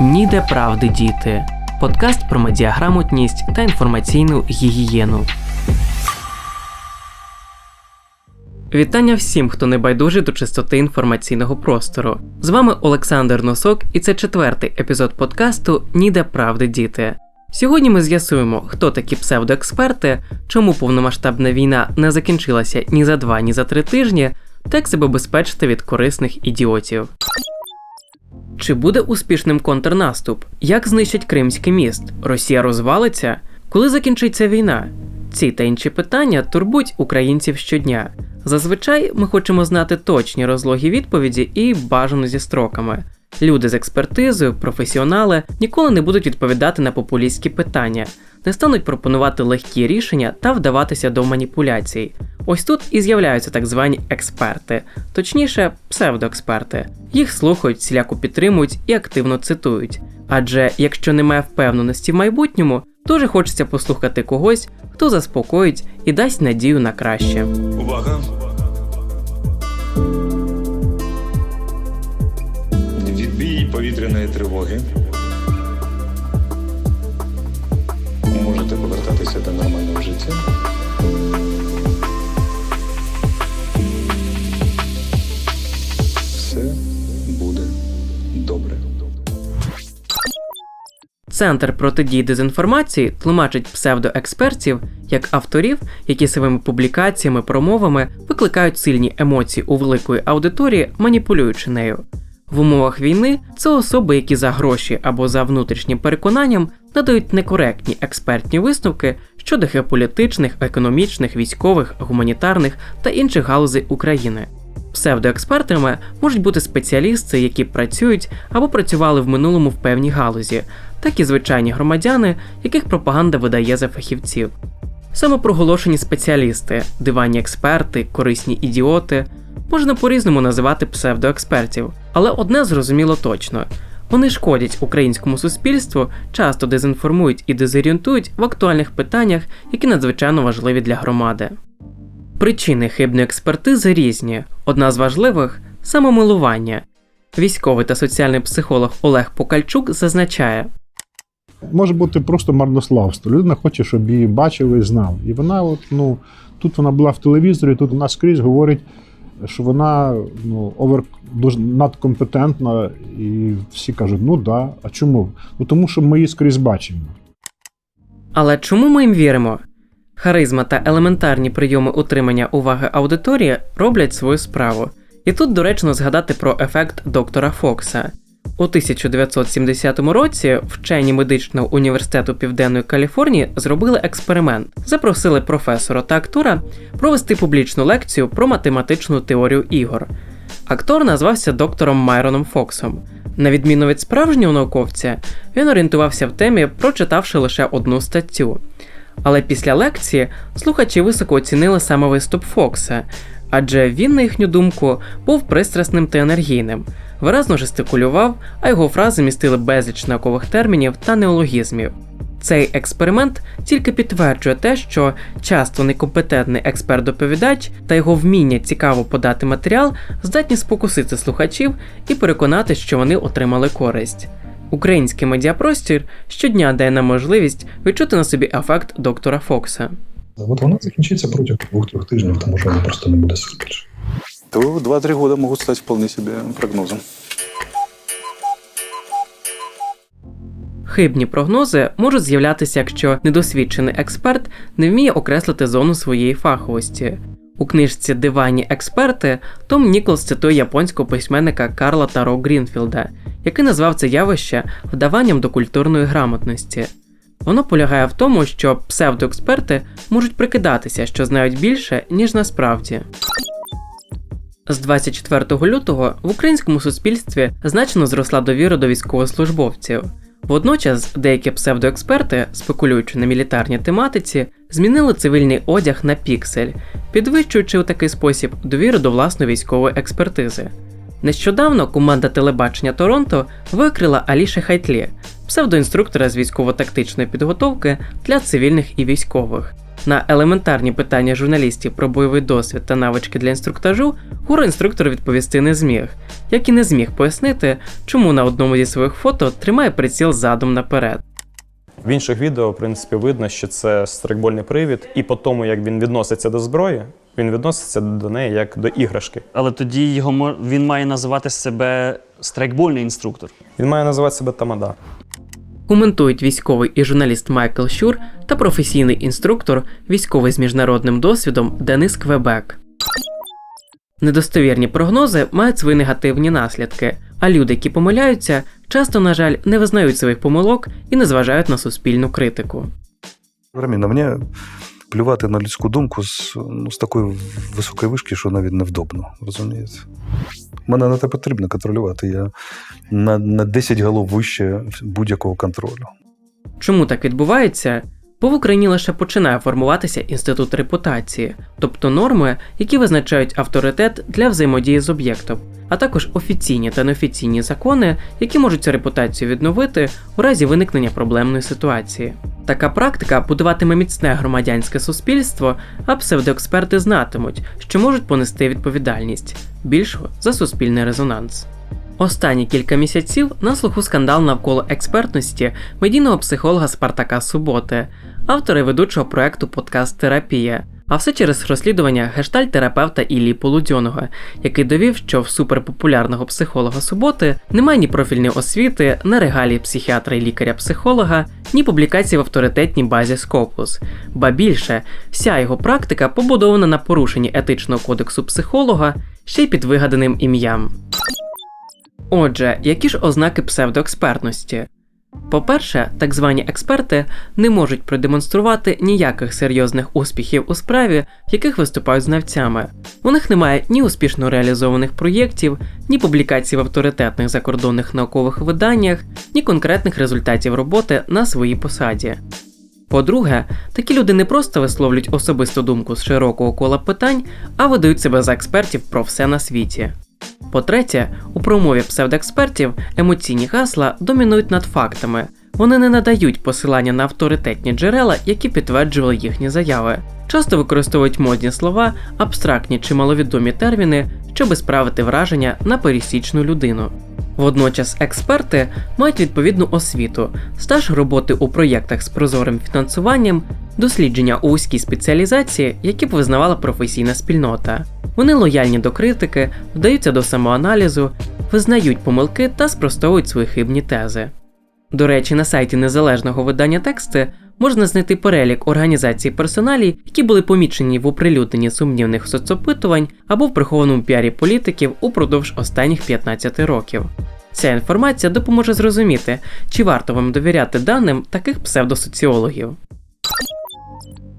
Ніде правди діти. Подкаст про медіаграмотність та інформаційну гігієну. Вітання всім, хто не байдужий до чистоти інформаційного простору. З вами Олександр Носок, і це четвертий епізод подкасту Ніде правди діти. Сьогодні ми з'ясуємо, хто такі псевдоексперти, чому повномасштабна війна не закінчилася ні за два, ні за три тижні, та як себе безпечити від корисних ідіотів. Чи буде успішним контрнаступ? Як знищать Кримський міст? Росія розвалиться? Коли закінчиться війна? Ці та інші питання турбують українців щодня. Зазвичай ми хочемо знати точні розлоги відповіді і бажано зі строками. Люди з експертизою, професіонали ніколи не будуть відповідати на популістські питання, не стануть пропонувати легкі рішення та вдаватися до маніпуляцій. Ось тут і з'являються так звані експерти, точніше, псевдоексперти. Їх слухають, всіляко підтримують і активно цитують. Адже якщо немає впевненості в майбутньому, дуже хочеться послухати когось, хто заспокоїть і дасть надію на краще. Увага! Відбій повітряної тривоги. Повертатися до нормального життя. Все буде добре. Центр протидії дезінформації тлумачить псевдоекспертів як авторів, які своїми публікаціями, промовами викликають сильні емоції у великої аудиторії, маніпулюючи нею. В умовах війни це особи, які за гроші або за внутрішнім переконанням надають некоректні експертні висновки щодо геополітичних, економічних, військових, гуманітарних та інших галузей України. Псевдоекспертами можуть бути спеціалісти, які працюють або працювали в минулому в певній галузі, так і звичайні громадяни, яких пропаганда видає за фахівців. Самопроголошені спеціалісти, диванні експерти, корисні ідіоти можна по-різному називати псевдоекспертів, але одне зрозуміло точно. Вони шкодять українському суспільству, часто дезінформують і дезорієнтують в актуальних питаннях, які надзвичайно важливі для громади. Причини хибної експертизи різні. Одна з важливих самомилування. Військовий та соціальний психолог Олег Покальчук зазначає, Може бути просто марнославство. Людина хоче, щоб її бачили і знали. І вона, от, ну, тут вона була в телевізорі, тут вона скрізь говорить, що вона ну, овер, дуже надкомпетентна, і всі кажуть, ну да, а чому? Ну тому що ми її скрізь бачимо. Але чому ми їм віримо? Харизма та елементарні прийоми утримання уваги аудиторії роблять свою справу. І тут доречно згадати про ефект доктора Фокса. У 1970 році вчені медичного університету Південної Каліфорнії зробили експеримент, запросили професора та актора провести публічну лекцію про математичну теорію ігор. Актор назвався доктором Майроном Фоксом. На відміну від справжнього науковця, він орієнтувався в темі, прочитавши лише одну статтю. Але після лекції слухачі високо оцінили саме виступ Фокса, адже він, на їхню думку, був пристрасним та енергійним, виразно жестикулював, а його фрази містили безліч наукових термінів та неологізмів. Цей експеримент тільки підтверджує те, що часто некомпетентний експерт-доповідач та його вміння цікаво подати матеріал здатні спокусити слухачів і переконати, що вони отримали користь. Український медіапростір щодня дає нам можливість відчути на собі ефект доктора Фокса. От вона закінчиться протягом двох-трьох тижнів, тому що вона просто не буде більше. То 2-3 года могут стать вполне себе прогнозом. Хибні прогнози можуть з'являтися, якщо недосвідчений експерт не вміє окреслити зону своєї фаховості. У книжці Диванні експерти Том Ніколс цитує японського письменника Карла Таро Грінфілда, який назвав це явище вдаванням до культурної грамотності. Воно полягає в тому, що псевдоексперти можуть прикидатися, що знають більше, ніж насправді. З 24 лютого в українському суспільстві значно зросла довіра до військовослужбовців. Водночас деякі псевдоексперти, спекулюючи на мілітарній тематиці, змінили цивільний одяг на піксель, підвищуючи у такий спосіб довіру до власної військової експертизи. Нещодавно команда телебачення Торонто викрила Аліше Хайтлі, псевдоінструктора з військово-тактичної підготовки для цивільних і військових. На елементарні питання журналістів про бойовий досвід та навички для інструктажу гур-інструктор відповісти не зміг, як і не зміг пояснити, чому на одному зі своїх фото тримає приціл задом наперед. В інших відео, в принципі, видно, що це страйкбольний привід, і по тому, як він відноситься до зброї, він відноситься до неї як до іграшки. Але тоді його він має називати себе страйкбольний інструктор. Він має називати себе Тамада. Коментують військовий і журналіст Майкл Щур та професійний інструктор, військовий з міжнародним досвідом Денис Квебек. Недостовірні прогнози мають свої негативні наслідки, а люди, які помиляються, часто, на жаль, не визнають своїх помилок і не зважають на суспільну критику. Раміна, мені плювати на людську думку з, ну, з такої високої вишки, що навіть невдобно, розумієте? Мене не те потрібно контролювати. Я на, на 10 голов вище будь-якого контролю. Чому так відбувається? Бо в Україні лише починає формуватися інститут репутації, тобто норми, які визначають авторитет для взаємодії з об'єктом, а також офіційні та неофіційні закони, які можуть цю репутацію відновити у разі виникнення проблемної ситуації. Така практика будуватиме міцне громадянське суспільство, а псевдоексперти знатимуть, що можуть понести відповідальність більшого за суспільний резонанс. Останні кілька місяців на слуху скандал навколо експертності медійного психолога Спартака Суботи, автора і ведучого проекту Подкаст Терапія. А все через розслідування гештальт-терапевта Іллі Полудьоного, який довів, що в суперпопулярного психолога суботи немає ні профільної освіти, ні регалій психіатра і лікаря-психолога, ні публікацій в авторитетній базі Scopus. Ба більше, вся його практика побудована на порушенні етичного кодексу психолога ще й під вигаданим ім'ям. Отже, які ж ознаки псевдоекспертності? По-перше, так звані експерти не можуть продемонструвати ніяких серйозних успіхів у справі, в яких виступають знавцями. У них немає ні успішно реалізованих проєктів, ні публікацій в авторитетних закордонних наукових виданнях, ні конкретних результатів роботи на своїй посаді. По-друге, такі люди не просто висловлюють особисту думку з широкого кола питань, а видають себе за експертів про все на світі. По-третє, у промові псевдоекспертів емоційні гасла домінують над фактами. Вони не надають посилання на авторитетні джерела, які підтверджували їхні заяви. Часто використовують модні слова, абстрактні чи маловідомі терміни, щоби справити враження на пересічну людину. Водночас експерти мають відповідну освіту, стаж роботи у проєктах з прозорим фінансуванням, дослідження у вузькій спеціалізації, які б визнавала професійна спільнота. Вони лояльні до критики, вдаються до самоаналізу, визнають помилки та спростовують свої хибні тези. До речі, на сайті незалежного видання тексти можна знайти перелік організацій персоналі, які були помічені в оприлюдненні сумнівних соцопитувань або в прихованому піарі політиків упродовж останніх 15 років. Ця інформація допоможе зрозуміти, чи варто вам довіряти даним таких псевдосоціологів.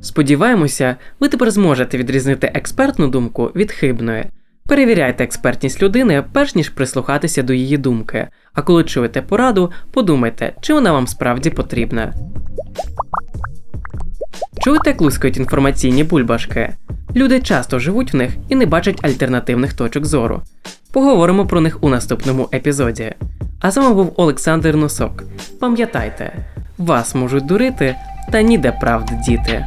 Сподіваємося, ви тепер зможете відрізнити експертну думку від хибної. Перевіряйте експертність людини, перш ніж прислухатися до її думки. А коли чуєте пораду, подумайте, чи вона вам справді потрібна. Чуєте, як лускають інформаційні бульбашки? Люди часто живуть в них і не бачать альтернативних точок зору. Поговоримо про них у наступному епізоді. А з вами був Олександр Носок. Пам'ятайте, вас можуть дурити, та ніде правди діти.